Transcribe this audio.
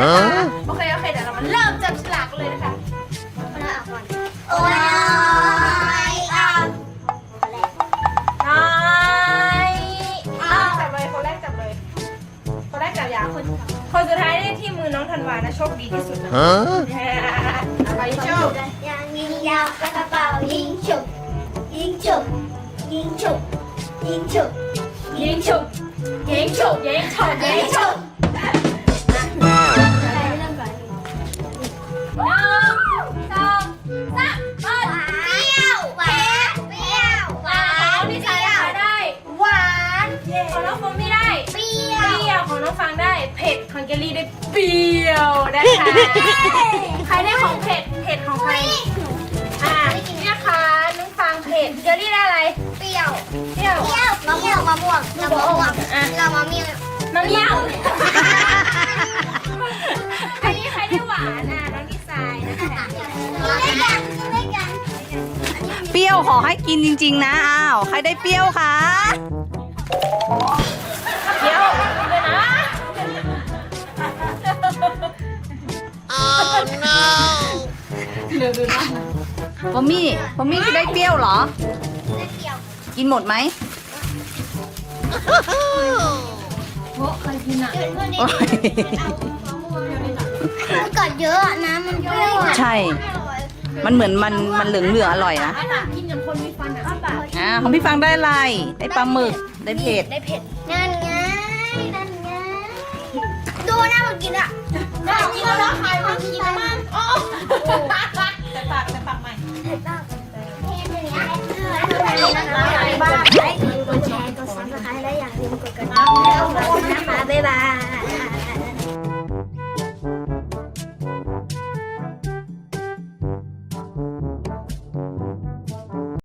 นะคะ โอเค โอเค เดี๋ยวเรามาเริ่มจับฉลากเลยนะคะโอ้ยอะนายอะจับเลยคนแรกจับเลย คนแรกจับยาคนคนสุดท้ายได้ที่มือน้องธันวานะโชคดีที่สุดนะไปโชคยางยิงยาวกระเป๋ายิงฉุบยิงฉุบยิงฉุบยิงฉุบยิงฉุบ ยิงฉุบยิงฉุบยิงฉุบอะไรเริ่มก่อนหนึ่งสองสามไปเปรี้ยวหวานเปรี้ยวหวาน้อนงที่ชายได้หวานของน้องฟอมไม่ได้เปรี้ยเปวรี้ยวของน้องฟังได้เผ็ดของเกลลี่ได้เปรี้ยวนะคะใครได้ของเผ็ดเผ็ดของใครอ่าเนี่ยค่ะน้องฟังเผ็ดเกลลี่ได้อะไร เปรี้ยว เปรี้ยวเปรี้ยวมะม่วงมะม่วงเรามะม่วง เปรี้ยวขอให้กินจริง ๆ นะ อ้าว ใครได้เปรี้ยวคะเดี๋ยวเลยนะปอมมี่ปอมมี่ได้เปรี้ยวเหรอได้เปรี้ยวกินหมดไหมโอ้ใครกินอะเดี๋ยวคนนี้โอ้ย มันกัดเยอะอะนะมันเปรี้ยวอะใช่ มันเหมือนมันมันเหลืองเหลืองๆอร่อยนะอันน่ะกินอย่างคนมีฟันอะอ่าของพี่ฟังได้อะไรได้ปลาหมึกได้เผ็ดได้เผ็ดนั่นไงนั่นไงดูนะมันกินอะได้กินแล้วใครมากินมั่งโอ้แต่ปากแต่ปากใหม่เผ็ดมากเผ็ดอย่างเงี้ยถ้าใครนะคะอยากให้บ้านให้กดแชร์กดซับสไครต์และอย่